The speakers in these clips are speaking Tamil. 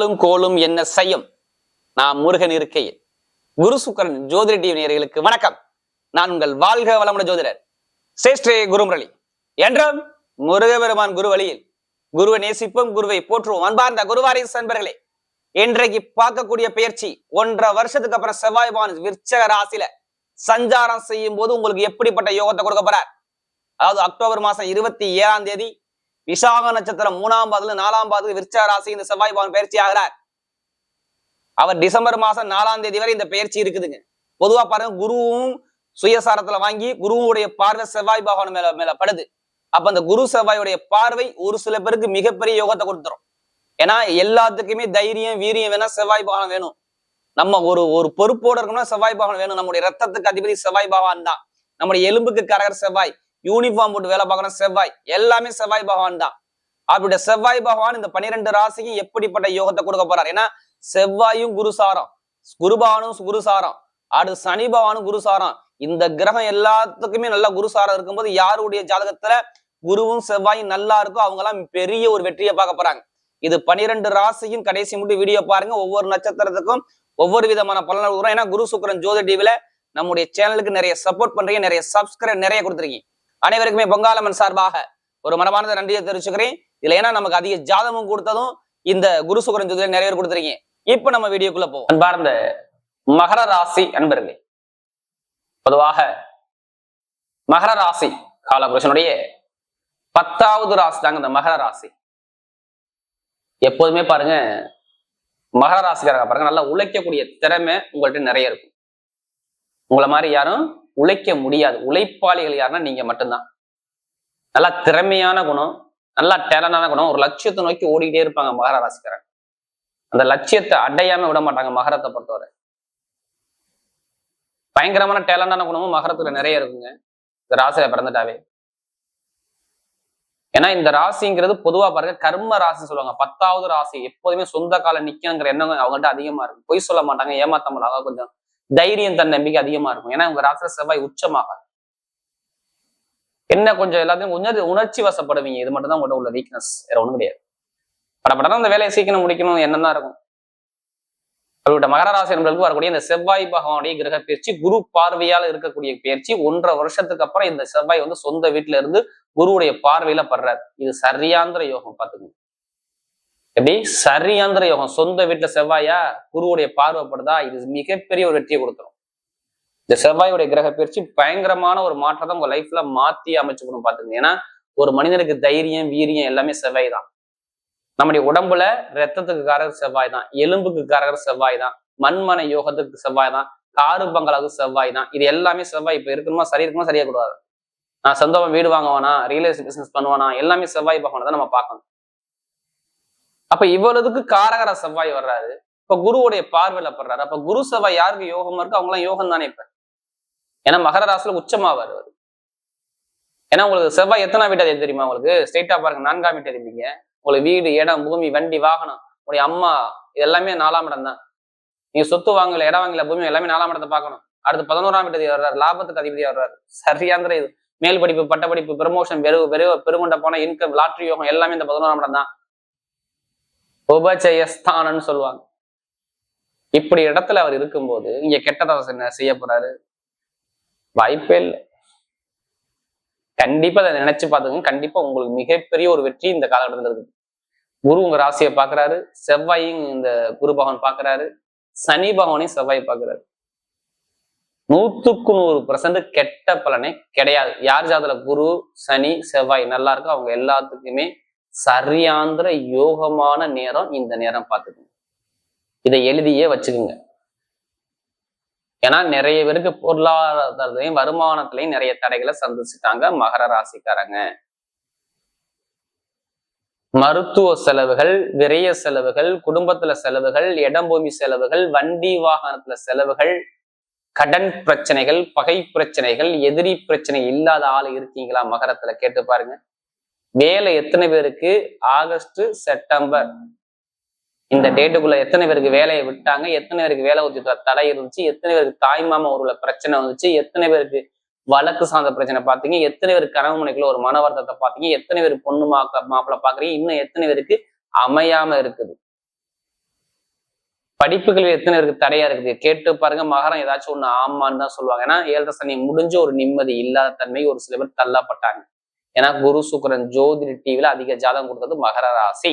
ஆளும் கோலும் என்ன செய்யும்? நான் முருகன் இருக்கையில். குரு சுக்கரன் ஜோதிட டிவி நேர்களுக்கு வணக்கம். நான் உங்கள் வாழ்க வளமுட ஜோதிடர் சேஷ்டே குருமுரளி. என்றும் முருகபெருமான் குரு வழியில் குருவை நேசிப்போம் குருவை போற்றுவோம். அன்பார்ந்த குருவாரி அன்பர்களே இன்றைக்கு பார்க்கக்கூடிய பயிற்சி ஒன்றரை வருஷத்துக்கு அப்புறம் செவ்வாய் பகவான் விற்சக ராசியில சஞ்சாரம் செய்யும் போது உங்களுக்கு எப்படிப்பட்ட யோகத்தை கொடுக்க போறார்? அதாவது அக்டோபர் மாசம் இருபத்தி ஏழாம் தேதி விசாக நட்சத்திரம் மூணாம் பாதுல நாலாம் பாதுல விருச்சா ராசி இந்த செவ்வாய் பகவான் பயிற்சி ஆகிறார். அவர் டிசம்பர் மாசம் நாலாம் தேதி வரை இந்த பயிற்சி இருக்குதுங்க. பொதுவா பாருங்க குருவும் சுயசாரத்துல வாங்கி குருவுடைய பார்வை செவ்வாய் பகவான் மேல மேல படுது. அப்ப அந்த குரு செவ்வாயுடைய பார்வை ஒரு சில பேருக்கு மிகப்பெரிய யோகத்தை கொடுத்துரும். ஏன்னா எல்லாத்துக்குமே தைரியம் வீரியம் வேணா செவ்வாய் பகவான் வேணும். நம்ம ஒரு ஒரு பொறுப்போட இருக்கணும்னா செவ்வாய் பகவான் வேணும். நம்முடைய ரத்தத்துக்கு அதிபதி செவ்வாய் பகவான் தான். நம்முடைய எலும்புக்கு கரகர் செவ்வாய். யூனிஃபார்ம் போட்டு வேலை பார்க்கணும். செவ்வாய். எல்லாமே செவ்வாய் பகவான் தான். அப்படி செவ்வாய் பகவான் இந்த பன்னிரெண்டு ராசிக்கு எப்படிப்பட்ட யோகத்தை கொடுக்க போறார்? ஏன்னா செவ்வாயும் குருசாரம் குருபவானும் குருசாரம் அடுத்து சனி பகவானும் குருசாரம் இந்த கிரகம் எல்லாத்துக்குமே நல்லா குருசாரம் இருக்கும்போது யாருடைய ஜாதகத்துல குருவும் செவ்வாயும் நல்லா இருக்கோ அவங்க எல்லாம் பெரிய ஒரு வெற்றியை பார்க்க போறாங்க. இது பனிரெண்டு ராசியும் கடைசி மட்டும் வீடியோ பாருங்க. ஒவ்வொரு நட்சத்திரத்துக்கும் ஒவ்வொரு விதமான பலன்கள் ஏன்னா குரு சுக்கரன் ஜோதி டிவில நம்முடைய சேனலுக்கு நிறைய சப்போர்ட் பண்றீங்க. நிறைய சப்ஸ்கிரைப் நிறைய கொடுத்துருக்கீங்க. அனைவருக்குமே பொங்காலம்மன் சார்பாக ஒரு மனமார்ந்த நன்றியை தெரிவிச்சுக்கிறேன். இதுல ஏன்னா நமக்கு அதிக ஜாதகம் கொடுத்ததும் இந்த குரு சுகரன் ஜோதியில நிறைய பேர் கொடுத்துருக்கீங்க. இப்ப நம்ம வீடியோக்குள்ள போவோம். அன்பார்ந்த மகர ராசி அன்பர்களே பொதுவாக மகர ராசி காலபுருஷனுடைய பத்தாவது ராசி தாங்க இந்த மகர ராசி. எப்போதுமே பாருங்க மகர ராசிக்காரங்க பாருங்க நல்லா உழைக்கக்கூடிய திறமை உங்கள்ட்ட நிறைய இருக்கும். உங்களை மாதிரி யாரும் உழைக்க முடியாது. உழைப்பாளிகள் யாருன்னா நீங்க மட்டும்தான். நல்லா திறமையான குணம் நல்லா டேலண்டான குணம் ஒரு லட்சியத்தை நோக்கி ஓடிக்கிட்டே இருப்பாங்க மகர ராசிக்காரங்க. அந்த லட்சியத்தை அடையாம விட மாட்டாங்க மகரத்தை பொறுத்தவரை. பயங்கரமான டேலண்டான குணமும் மகரத்துல நிறைய இருக்குங்க. இந்த ராசியில பிறந்துட்டாவே. ஏன்னா இந்த ராசிங்கிறது பொதுவா பாருங்க கர்ம ராசி சொல்லுவாங்க. பத்தாவது ராசி எப்போதுமே சொந்த கால நிக்கணுங்கிற எண்ணம் அவங்ககிட்ட அதிகமா இருக்கும் பொய் சொல்ல மாட்டாங்க ஏமாத்த மாட்டாங்க கொஞ்சம் தைரியம் தன் நம்பிக்கை அதிகமா இருக்கும். ஏன்னா உங்க ராசியில செவ்வாய் உச்சமாக என்ன கொஞ்சம் எல்லாத்தையும் கொஞ்சம் உணர்ச்சி வசப்படுவீங்க. இது மட்டும் தான் உங்களோட உள்ள வீக்னஸ் வேற ஒண்ணும் கிடையாது. படப்படம் அந்த வேலையை சீக்கிரம் முடிக்கணும். என்னன்னு இருக்கும். அவருடைய மகர ராசி என்பதற்கு வரக்கூடிய இந்த செவ்வாய் பகவானுடைய கிரக பயிற்சி குரு பார்வையால் இருக்கக்கூடிய பயிற்சி ஒன்றரை வருஷத்துக்கு அப்புறம் இந்த செவ்வாய் வந்து சொந்த வீட்டுல இருந்து குருவுடைய பார்வையில படுறாரு. இது சரியாந்திர யோகம் பாத்துக்கணும் எப்படி? சரியாந்திர யோகம். சொந்த வீட்டுல செவ்வாயா? குருவுடைய பார்வைப்படுதா? இது மிகப்பெரிய ஒரு வெற்றியை கொடுத்துரும் இந்த செவ்வாயுடைய கிரக பயிற்சி பயங்கரமான ஒரு மாற்றத்தை உங்க லைஃப்ல மாத்தி அமைச்சுக்கணும் பாத்துக்கோங்க ஏன்னா ஒரு மனிதனுக்கு தைரியம் வீரியம் எல்லாமே செவ்வாய் தான் நம்முடைய உடம்புல ரத்தத்துக்கு காரகர் செவ்வாய் தான் எலும்புக்கு காரகர் செவ்வாய் தான் மண்மனை யோகத்துக்கு செவ்வாய் தான் காரு பங்களாவுக்கு செவ்வாய் தான் இது எல்லாமே செவ்வாய். இப்ப இருக்கணுமா சரி இருக்குமா சரியா கூடாது நான் சொந்தமா வீடு வாங்குவானா? ரியல் எஸ்டேட் பிசினஸ் பண்ணுவானா? எல்லாமே செவ்வாய் பகவானை தான் நம்ம பார்க்கணும். அப்ப இவ்வளவுக்கு காரகர செவ்வாய் வர்றாரு. இப்ப குருவுடைய பார்வையில படுறாரு. அப்ப குரு செவ்வாய் யாருக்கு யோகம் இருக்கு அவங்க எல்லாம் யோகம் தானே இப்ப. ஏன்னா மகர ராசியில உச்சமா வருவார் ஏன்னா உங்களுக்கு செவ்வாய் எத்தனை வீட்டு தெரியுமா உங்களுக்கு? ஸ்ட்ரெயிட்டா பாருங்க நான்காம் வீட்டு இருப்பீங்க உங்களுக்கு வீடு இடம் பூமி வண்டி வாகனம் உங்களுடைய அம்மா இது எல்லாமே நாலாம் இடம் தான். நீங்க சொத்து வாங்கல இடம் வாங்கல பூமி எல்லாமே நாலாம் இடத்தை பார்க்கணும். அடுத்து பதினோராம் வீட்டு வர்றாரு. லாபத்துக்கு அதிபதியா வர்றாரு. சரியாந்திர இது. மேல் படிப்பு பட்ட படிப்பு ப்ரமோஷன் வெறு வெறு பெருகொண்ட போன இன்கம் லாட்ரி யோகம் எல்லாமே இந்த பதினோராம் இடம் தான். உபஜயஸ்தானன்னு சொல்லுவாங்க. இப்படி இடத்துல அவர் இருக்கும்போது இங்க கெட்டதை என்ன செய்ய போறாரு? வாய்ப்பே இல்லை. கண்டிப்பா அதை நினைச்சு பார்த்துங்க கண்டிப்பா உங்களுக்கு மிகப்பெரிய ஒரு வெற்றி இந்த காலகட்டத்தில் இருக்குது. குரு உங்க ராசியை பாக்குறாரு செவ்வாயும் இந்த குரு பகவான் பாக்குறாரு சனி பகவானையும் செவ்வாய் பாக்குறாரு நூத்துக்கு நூறு பர்சன்ட் கெட்ட பலனே கிடையாது. யார் ஜாதல குரு சனி செவ்வாய் நல்லா இருக்கோ அவங்க எல்லாத்துக்குமே சரியாந்திர யோகமான நேரம் இந்த நேரம் பார்த்துக்குங்க. இதை எழுதியே வச்சுக்குங்க. ஏன்னா நிறைய பேருக்கு பொருளாதாரத்திலையும் வருமானத்திலையும் நிறைய தடைகளை சந்திச்சுட்டாங்க மகர ராசிக்காரங்க. மருத்துவ செலவுகள் விரைய செலவுகள் குடும்பத்துல செலவுகள் இடம் பூமி செலவுகள் வண்டி வாகனத்துல செலவுகள் கடன் பிரச்சனைகள் பகை பிரச்சனைகள் எதிரி பிரச்சனை இல்லாத ஆள் இருக்கீங்களா? மகரத்துல கேட்டு பாருங்க. வேலை எத்தனை பேருக்கு? August September. இந்த டேட்டுக்குள்ள எத்தனை பேருக்கு வேலையை விட்டாங்க? எத்தனை பேருக்கு வேலை உத்தியத்துல தடை இருந்துச்சு? எத்தனை பேருக்கு தாய்மாமா ஊர்ல பிரச்சனை வந்துச்சு? எத்தனை பேருக்கு வழக்கு சார்ந்த பிரச்சனை பார்த்தீங்க எத்தனை பேருக்கு கனவுமனைக்குள்ள ஒரு மன வருத்தத்தை பார்த்தீங்க எத்தனை பேர் பொண்ணு மாக்க மாப்பிள்ள பாக்குறீங்க? இன்னும் எத்தனை பேருக்கு அமையாம இருக்குது? படிப்புகள் எத்தனை பேருக்கு தடையா இருக்குது? கேட்டு பாருங்க. மகரம் ஏதாச்சும் ஒண்ணு ஆமான்னு தான் சொல்லுவாங்க. ஏன்னா ஏழரை சனி முடிஞ்ச ஒரு நிம்மதி இல்லாத தன்மை ஒரு சில பேர் தள்ளப்பட்டாங்க. ஏன்னா குரு சுக்கரன் ஜோதிட டிவில அதிக ஜாதகம் கொடுத்தது மகர ராசி.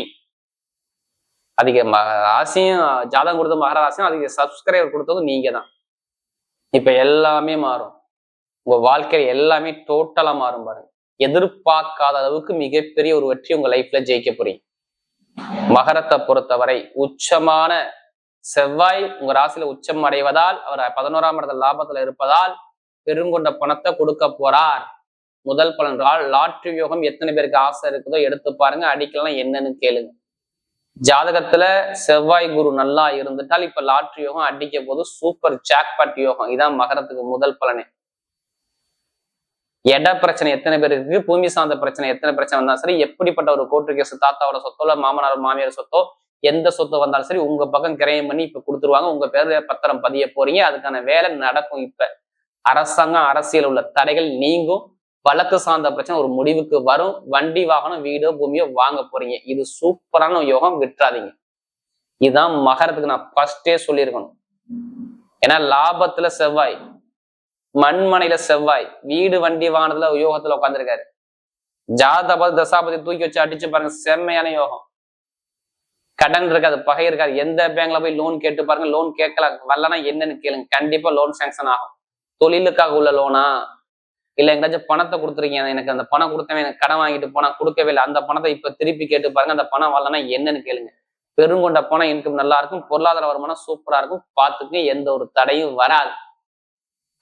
அதிக ராசியும் ஜாதகம் கொடுத்த மகர ராசியும் அதிக சப்ஸ்கிரைபர் கொடுத்ததும் நீங்க தான் இப்ப எல்லாமே மாறும். உங்க வாழ்க்கையில எல்லாமே டோட்டலா மாறும் பாருங்க. எதிர்பார்க்காத அளவுக்கு மிகப்பெரிய ஒரு வெற்றி உங்க லைஃப்ல ஜெயிக்க போறீங்க. மகரத்தை பொறுத்தவரை உச்சமான செவ்வாய் உங்க ராசியில உச்சம் அடைவதால் அவர் பதினோராம் இடத்துல லாபத்துல இருப்பதால் பெருங்கொண்ட பணத்தை கொடுக்க போறார். முதல் பலன் லாட்ரி யோகம் எத்தனை பேருக்கு ஆசை இருக்குதோ எடுத்து பாருங்க அடிக்கலாம் என்னன்னு கேளுங்க. ஜாதகத்துல செவ்வாய் குரு நல்லா இருந்துட்டால் இப்ப லாட்ரி யோகம் அடிக்க போது சூப்பர் ஜாக்பாட் யோகம். இதான் மகரத்துக்கு முதல் பலனே. இட பிரச்சனை எத்தனை பேர் இருக்கு? பூமி சார்ந்த பிரச்சனை எத்தனை பிரச்சனை வந்தாலும் சரி எப்படிப்பட்ட ஒரு கோர்ட்டு கேஸ் தாத்தாவோட சொத்தோ இல்ல மாமனார் மாமியார் சொத்தோ எந்த சொத்து வந்தாலும் சரி உங்க பக்கம் கிரயம் பண்ணி இப்ப கொடுத்துருவாங்க. உங்க பேர்ல பத்திரம் பதிய போறீங்க. அதுக்கான வேலை நடக்கும் இப்ப. அரசாங்கம் அரசியல் உள்ள தடைகள் நீங்கும். வழக்கு சார்ந்த பிரச்சனை ஒரு முடிவுக்கு வரும். வண்டி வாகனம் வீடோ பூமியோ வாங்க போறீங்க. இது சூப்பரான யோகம் விட்டுறாதீங்க. இதுதான் மகரத்துக்கு நான் ஃபர்ஸ்டே சொல்லியிருக்கணும். ஏன்னா லாபத்துல செவ்வாய் மண்மனையில செவ்வாய் வீடு வண்டி வாகனத்துல யோகத்துல உட்காந்துருக்காரு ஜாதபதி தசாபதி தூக்கி வச்சு அடிச்சு பாருங்க செம்மையான யோகம். கடன் இருக்காது பகை இருக்காது. எந்த பேங்க்ல போய் லோன் கேட்டு பாருங்க லோன் கேட்கல வரலன்னா என்னன்னு கேளுங்க. கண்டிப்பா லோன் சேங்ஷன் ஆகும். தொழிலுக்காக உள்ள லோனா இல்ல எங்கேயாச்சும் பணத்தை கொடுத்துருக்கீங்க. எனக்கு அந்த பணம் கொடுத்தவன் எனக்கு கடன் வாங்கிட்டு போனா கொடுக்கவே இல்லை. அந்த பணத்தை இப்ப திருப்பி கேட்டு பாருங்க. அந்த பணம் வரலன்னா என்னன்னு கேளுங்க. பெருங்கொண்ட பணம் இன்கம் நல்லா இருக்கும். பொருளாதார வருமானம் சூப்பரா இருக்கும். பார்த்துக்கு எந்த ஒரு தடையும் வராது.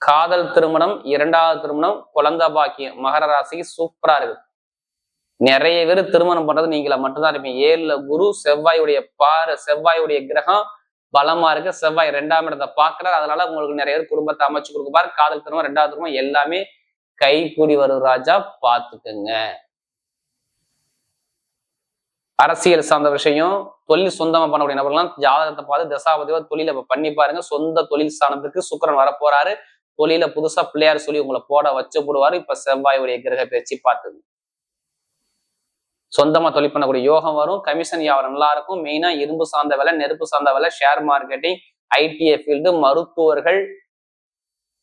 காதல் திருமணம் இரண்டாவது திருமணம் குழந்தை பாக்கியம் மகர ராசிக்கு சூப்பரா இருக்கு. நிறைய பேர் திருமணம் பண்றது நீங்கள மட்டும்தான் இருப்பீங்க. ஏழுல குரு செவ்வாயுடைய பாரு செவ்வாயுடைய கிரகம் பலமா இருக்கு. செவ்வாய் ரெண்டாம் இடத்தை பாக்குறாரு அதனால உங்களுக்கு நிறைய பேர் குடும்பத்தை அமைச்சு கொடுப்பாரு காதல் திருமணம் ரெண்டாவது திருமணம் எல்லாமே கை கூடி வரும் ராஜா பாத்துக்கோங்க அரசியல் சார்ந்த விஷயம் தொழில் சொந்தமா பண்ணக்கூடிய நபர்கள்லாம் ஜாதகத்தை பார்த்து தசாபதிவா தொழில பண்ணி பாருங்க. சொந்த தொழில் ஸ்தானத்துக்கு சுக்கரன் வரப்போறாரு. தொழில புதுசா பிள்ளையார் சொல்லி உங்களை போட வச்சு போடுவாரு. இப்ப செவ்வாயுடைய கிரக பேச்சு பார்த்துங்க சொந்தமா தொழில் பண்ணக்கூடிய யோகம் வரும். கமிஷன் வியாபாரம் நல்லா இருக்கும். மெயினா இரும்பு சார்ந்த விலை நெருப்பு சார்ந்த விலை ஷேர் மார்க்கெட்டிங் ஐடிஐ ஃபீல்டு மருத்துவர்கள்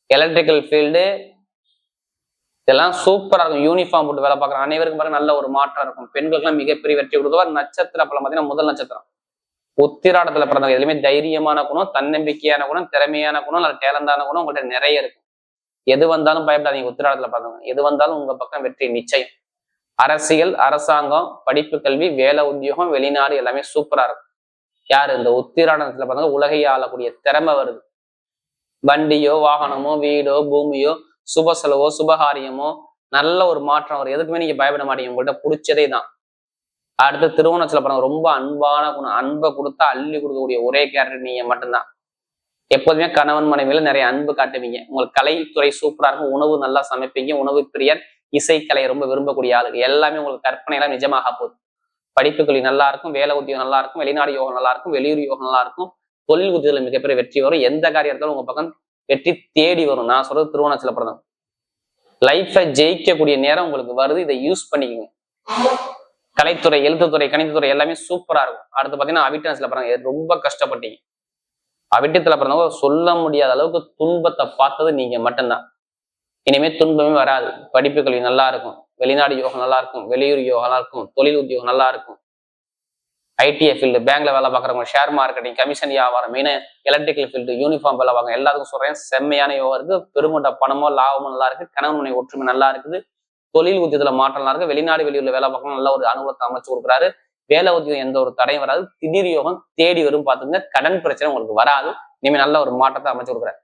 எலக்ட்ரிக்கல் ஃபீல்டு இதெல்லாம் சூப்பரா இருக்கும். யூனிஃபார்ம் போட்டு வேலை பார்க்குற அனைவருக்கும் பாருங்க நல்ல ஒரு மாற்றம் இருக்கும். பெண்களுக்குலாம் மிகப்பெரிய வெற்றி கொடுத்தவர் நட்சத்திர பலம் பார்த்தீங்கன்னா முதல் நட்சத்திரம். உத்திராடத்துல பிறந்தவங்க எதுலையுமே தைரியமான குணம் தன்னம்பிக்கையான குணம் திறமையான குணம் நல்ல டேலண்டான குணம் உங்கள்கிட்ட நிறைய இருக்கும். எது வந்தாலும் பயப்படாதீங்க உத்திராடத்துல பிறந்தவங்க. எது வந்தாலும் உங்க பக்கம் வெற்றி நிச்சயம். அரசியல் அரசாங்கம் படிப்பு கல்வி வேலை உத்தியோகம் வெளிநாடு எல்லாமே சூப்பரா இருக்கும். யாரு? இந்த உத்திராடத்துல பார்த்தாங்க உலகையை ஆளக்கூடிய திறமை வருது. வண்டியோ வாகனமோ வீடோ பூமியோ சுப செலவோ சுபகாரியமோ நல்ல ஒரு மாற்றம் வரும் எதுக்குமே நீங்க பயப்பட மாட்டீங்க. உங்கள்கிட்ட பிடிச்சதே தான். அடுத்து திருவோணத்துல படம் ரொம்ப அன்பான குணம். அன்பை கொடுத்தா அள்ளி கொடுக்கக்கூடிய ஒரே கேரக்டர் நீங்க மட்டும்தான். எப்போதுமே கணவன் மனைவியில நிறைய அன்பு காட்டுவீங்க. உங்களுக்கு கலைத்துறை சூப்பரா இருக்கும். உணவு நல்லா சமைப்பீங்க. உணவு பிரியர் இசைக்கலையை ரொம்ப விரும்பக்கூடிய ஆளுங்க. எல்லாமே உங்களுக்கு கற்பனை எல்லாம் நிஜமாக போகுது படிப்புகள் நல்லா இருக்கும். வேலை உத்தியோகம் நல்லா இருக்கும். வெளிநாடு யோகம் நல்லா இருக்கும். வெளியூர் யோகம் நல்லா இருக்கும். தொழில் உத்தியோகத்தில் மிகப்பெரிய வெற்றி வரும். எந்த காரியத்தாலும் உங்க பக்கம் வெற்றி தேடி வரும். நான் சொல்றது திருவோணாச்சல பிரதம் லைஃப்பை ஜெயிக்கக்கூடிய நேரம் உங்களுக்கு வருது. இதை யூஸ் பண்ணிக்கோங்க. கலைத்துறை எழுத்துத்துறை கணிதத்துறை எல்லாமே சூப்பரா இருக்கும். அடுத்து பாத்தீங்கன்னா அவிட்டன்ஸ்ல பிறந்த ரொம்ப கஷ்டப்பட்டீங்க. அவிட்டத்துல பிறந்தவங்க சொல்ல முடியாத அளவுக்கு துன்பத்தை பார்த்தது நீங்க மட்டும்தான். இனிமே துன்பமே வராது. படிப்பு கல்வி நல்லா இருக்கும். வெளிநாடு யோகம் நல்லா இருக்கும். வெளியூர் யோகம் நல்லா இருக்கும். தொழில் உத்தியோகம் நல்லா இருக்கும். ஐடிஐ ஃபீல்டு பேங்க்ல வேலை பார்க்குறவங்க ஷேர் மார்க்கெட்டிங் கமிஷன் வியாபாரம் மீன் எலக்ட்ரிக்கல் ஃபீல்டு யூனிஃபார்ம் வேலை பார்க்க எல்லாத்துக்கும் சொல்றேன். செம்மையான யோகா இருக்கு. பெருங்கொண்ட பணமோ லாபமோ நல்லா இருக்கு. கணவன் மனை ஒற்றுமை நல்லா இருக்குது. தொழில் உத்தியத்துல மாற்றம் நல்லா இருக்கு. வெளிநாடு வெளியூர்ல வேலை பார்க்கணும் நல்ல ஒரு அனுபவத்தை அமைச்சு கொடுக்குறாரு. வேலை உத்தியம் எந்த ஒரு தடையும் வராது. திடீர் யோகம் தேடி வரும் பார்த்துங்க கடன் பிரச்சனை உங்களுக்கு வராது. இனிமே நல்ல ஒரு மாற்றத்தை அமைச்சு கொடுக்குறாரு.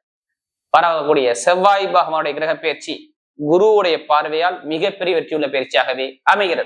வரக்கூடிய செவ்வாய் பகவானுடைய கிரக பயிற்சி குருவுடைய பார்வையால் மிகப்பெரிய வெற்றியுள்ள பயிற்சியாகவே அமைகிறது.